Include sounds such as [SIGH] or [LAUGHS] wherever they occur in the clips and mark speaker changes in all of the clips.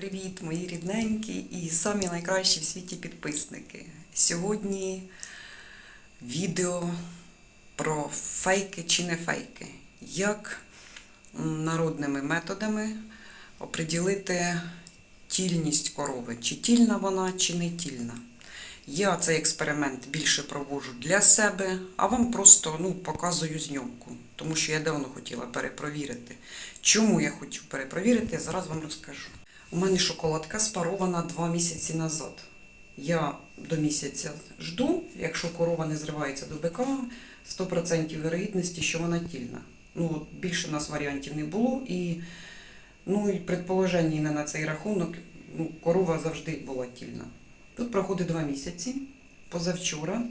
Speaker 1: Привіт, мої рідненькі і самі найкращі в світі підписники. Сьогодні відео про фейки чи не фейки. Як народними методами оприділити тільність корови, чи тільна вона, чи не тільна. Я цей експеримент більше проводжу для себе, а вам просто ну, показую зйомку, тому що я давно хотіла перепровірити. Чому я хочу перепровірити, я зараз вам розкажу. У мене шоколадка спарована два місяці назад. Я до місяця жду, якщо корова не зривається до бика, 100% вірогідності, що вона тільна. Ну, от більше у нас варіантів не було, і, ну, і предположення на цей рахунок, ну, корова завжди була тільна. Тут проходить два місяці. Позавчора,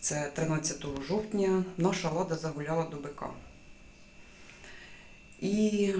Speaker 1: це 13 жовтня, наша лада загуляла до бика. І,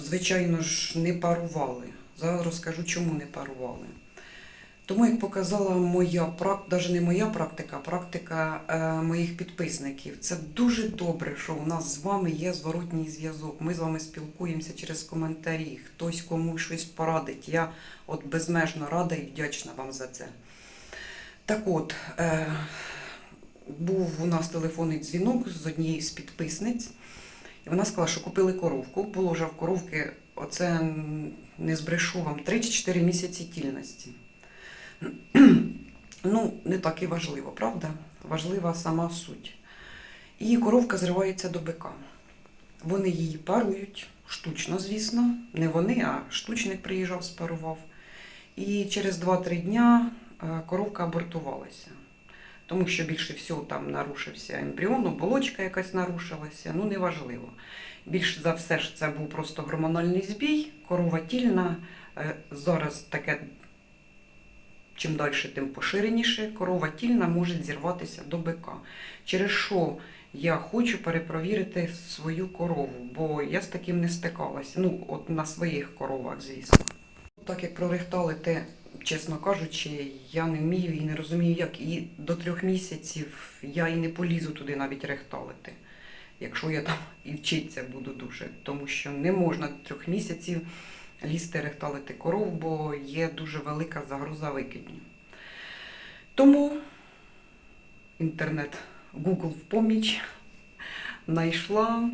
Speaker 1: звичайно ж, не парували. Зараз розкажу, чому не парували. Тому, як показала моя практика, навіть не моя практика, а практика е, моїх підписників, це дуже добре, що у нас з вами є зворотній зв'язок. Ми з вами спілкуємося через коментарі, хтось комусь щось порадить. Я от безмежно рада і вдячна вам за це. Так от, е, був у нас телефонний дзвінок з однієї з підписниць. Вона сказала, що купили коровку. Було вже в коровки, оце не збрешу вам, 3 чи 4 місяці тільності. [CLEARS THROAT] Ну, не так і важливо, правда? Важлива сама суть. І коровка зривається до бика. Вони її парують, штучно, звісно. Не вони, а штучник приїжджав, спарував. І через 2-3 дня е, коровка абортувалася. Тому що більше всього там нарушився ембріон, оболочка якась нарушилася, ну неважливо. Більше за все ж це був просто гормональний збій, корова тільна. Е, Зараз таке, чим далі, тим поширеніше, корова тільна може зірватися до бика. Через що я хочу перепровірити свою корову, бо я з таким не стикалася. Ну, от на своїх коровах, звісно. Так як прорихтали те, чесно кажучи, я не вмію і не розумію, як. І до трьох місяців я і не полізу туди навіть рехталити, якщо я там [LAUGHS] і вчитися буду дуже. Тому що не можна трьох місяців лізти рехталити коров, бо є дуже велика загроза викидню. Тому інтернет, Google в поміч знайшла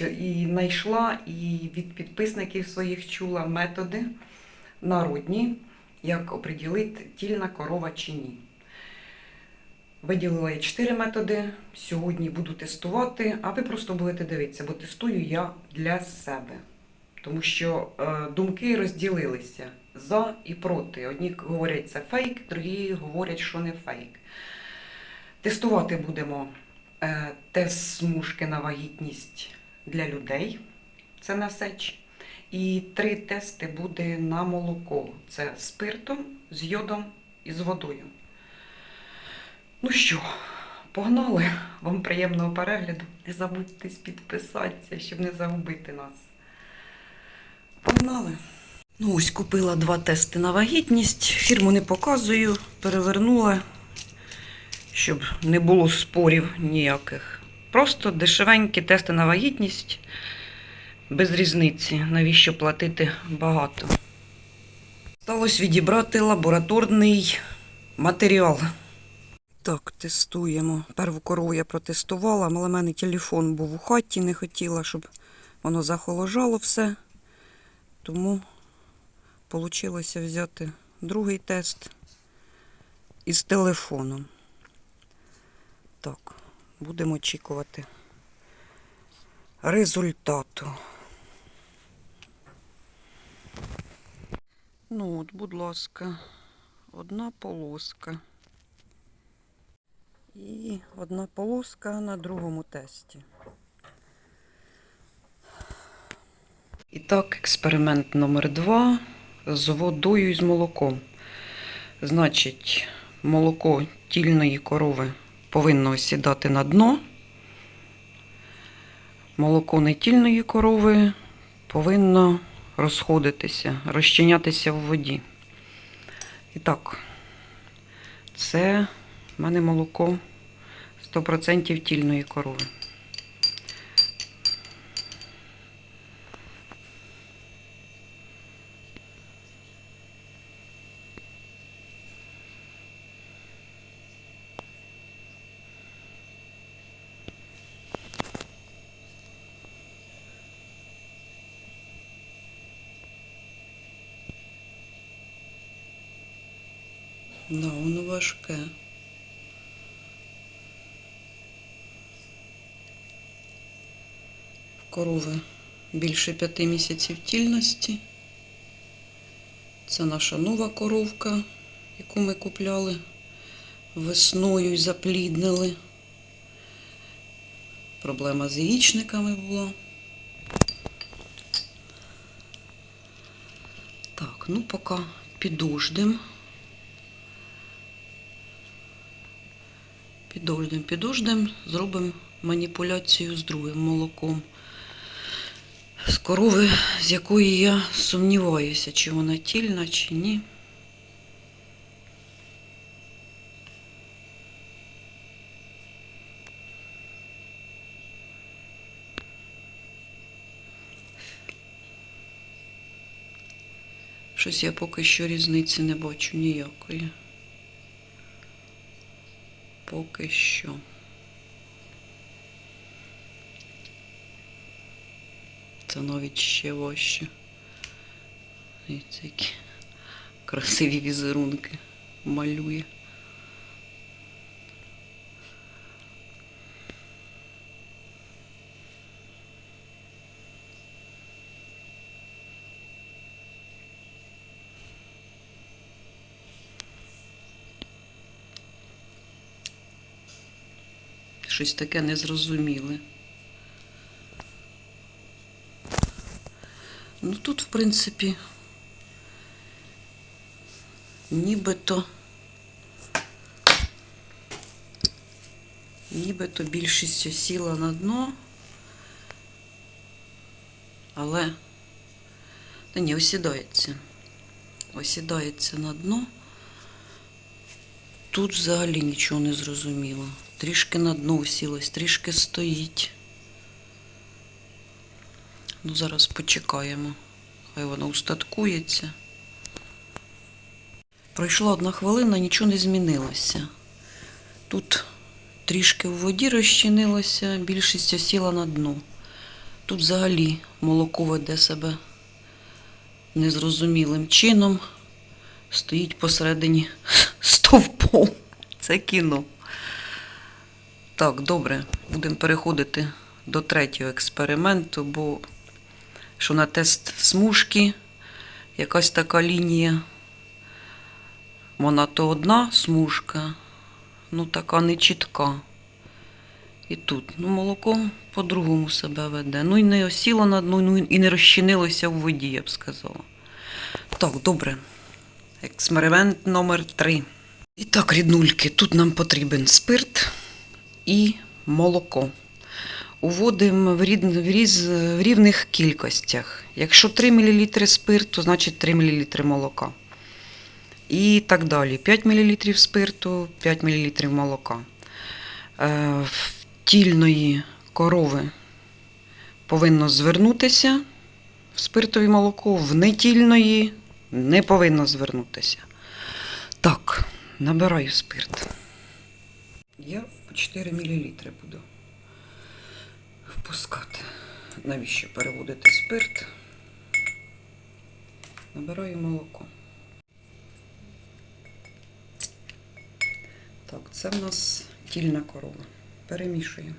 Speaker 1: і знайшла і від підписників своїх чула методи народні, як оприділити тільна корова чи ні. Виділила я чотири методи. Сьогодні буду тестувати, а ви просто будете дивитися, бо тестую я для себе. Тому що е, думки розділилися за і проти. Одні говорять, це фейк, другі говорять, що не фейк. Тестувати будемо е, тест смужки на вагітність для людей. Це на сеч. І три тести буде на молоко. Це спиртом, з йодом і з водою. Ну що, погнали. Вам приємного перегляду. Не забудьте підписатися, щоб не загубити нас. Погнали. Ну, ось купила два тести на вагітність. Фірму не показую, перевернула, щоб не було спорів ніяких. Просто дешевенькі тести на вагітність без різниці. Навіщо платити багато? Сталося відібрати лабораторний матеріал. Так, тестуємо. Перву корову я протестувала, але в мене телефон був у хаті, не хотіла, щоб воно захоложало все. Тому вийшло взяти другий тест із телефоном. Так, будемо очікувати результату. Ну от, будь ласка, одна полоска. І одна полоска на другому тесті. І так, експеримент номер два з водою і з молоком. Значить, молоко тільної корови повинно осідати на дно. Молоко нетільної корови повинно розходитися, розчинятися в воді. І так, це в мене молоко 100% тільної корови. Да, воно важке. В Корови більше п'яти місяців тільності. Це наша нова коровка, яку ми купляли весною і запліднили. Проблема з яєчниками була. Так, ну поки підождем. Підождем, підождем, зробимо маніпуляцію з другим молоком. З корови, з якої я сумніваюся, чи вона тільна, чи ні. Щось я поки що різниці не бачу ніякої. Поки що. Це навіть ще важче. І які красиві візерунки малює. Щось таке незрозуміле. Ну тут, в принципі, нібито, нібито більшість осіла на дно, але та ні, осідається. Осідається на дно. Тут взагалі нічого не зрозуміло. Трішки на дно усілось, трішки стоїть. Ну, зараз почекаємо. Хай воно устаткується. Пройшла одна хвилина, нічого не змінилося. Тут трішки в воді розчинилося, більшість осіла на дно. Тут взагалі молоко веде себе незрозумілим чином. Стоїть посередині [LAUGHS] стовпом. Це кіно. Так, добре, будемо переходити до третього експерименту, бо що на тест смужки якась така лінія. Вона то одна смужка, ну така нечітка. І тут. Ну, молоко по-другому себе веде. Ну і не осіло на дну, ну і не розчинилося в воді, я б сказала. Так, добре. Експеримент номер 3. І так, ріднульки, тут нам потрібен спирт і молоко. Уводимо в, рід... в, різ... в рівних кількостях. Якщо 3 мл спирту, значить 3 мл молока. І так далі. 5 мл спирту, 5 мл молока. Е, тільної корови повинно звернутися в спиртове молоко, в нетільної не повинно звернутися. Так, набираю спирт. Я 4 мл буду впускати. Навіщо переводити спирт? Набираю молоко. Так, це в нас тільна корова. Перемішуємо.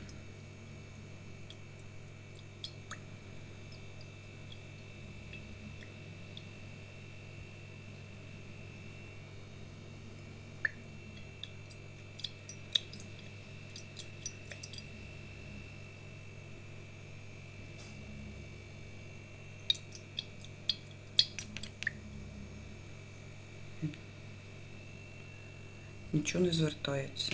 Speaker 1: Нічого не звертається.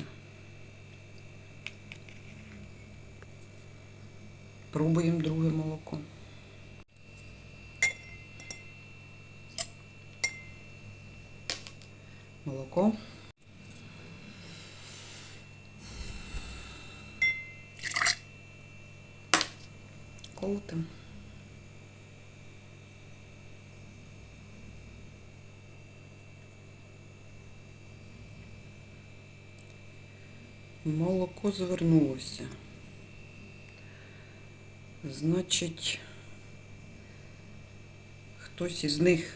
Speaker 1: Пробуємо друге молоко. Молоко. Колотим. Молоко звернулося. Значить, хтось із них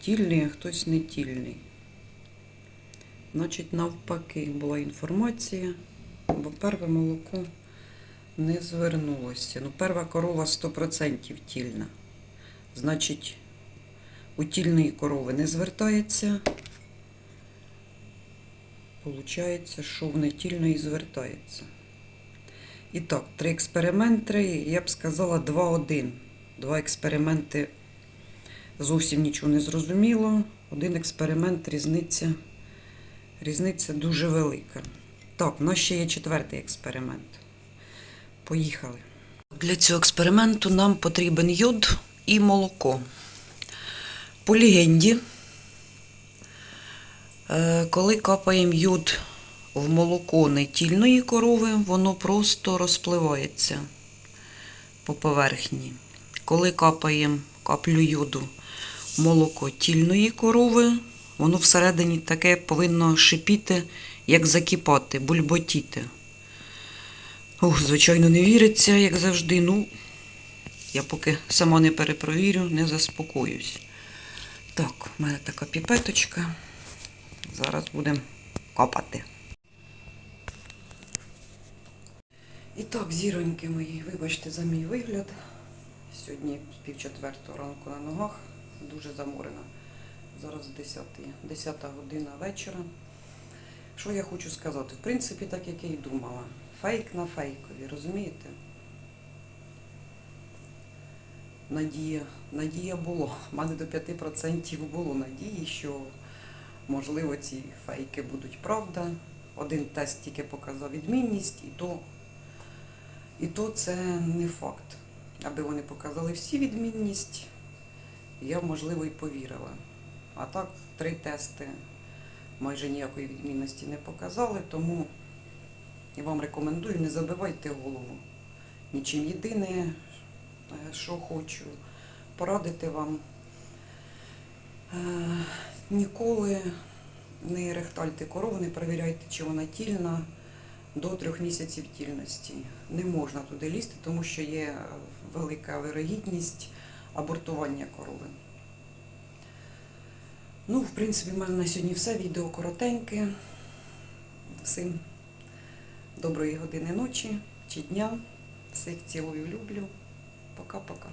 Speaker 1: тільний, а хтось не тільний. Значить, навпаки, була інформація, бо перве молоко не звернулося. Ну, перша корова 100% тільна. Значить, у тільної корови не звертається. Получається, що в нетільної звертається. І так, три експерименти, я б сказала 2-1. Два експерименти зовсім нічого не зрозуміло. Один експеримент різниця, різниця дуже велика. Так, у нас ще є четвертий експеримент. Поїхали. Для цього експерименту нам потрібен йод і молоко. По легенді, коли капаємо йод в молоко нетільної корови, воно просто розпливається по поверхні. Коли капаємо каплю йоду в молоко тільної корови, воно всередині таке повинно шипіти, як закипати, бульботіти. Ух, звичайно, не віриться, як завжди. Ну, я поки сама не перепровірю, не заспокоюсь. Так, у мене така піпеточка. Зараз будемо копати. І так, зіроньки мої, вибачте за мій вигляд. Сьогодні з пів четвертого ранку на ногах, дуже заморена. Зараз 10, 10 година вечора. Що я хочу сказати? В принципі, так як я і думала. Фейк на фейкові, розумієте? Надія, надія було. У мене до 5% було надії, що можливо ці фейки будуть правда. Один тест тільки показав відмінність, і то, і то це не факт. Аби вони показали всі відмінність, я можливо і повірила. А так, три тести майже ніякої відмінності не показали, тому я вам рекомендую, не забивайте голову. Нічим єдине, е, що хочу порадити вам. Ніколи не рехтальте корову, не перевіряйте, чи вона тільна до трьох місяців тільності. Не можна туди лізти, тому що є велика вирогідність абортування корови. Ну, в принципі, в мене на сьогодні все. Відео коротеньке. Всім доброї години ночі чи дня. Всіх цілую, люблю. Пока-пока.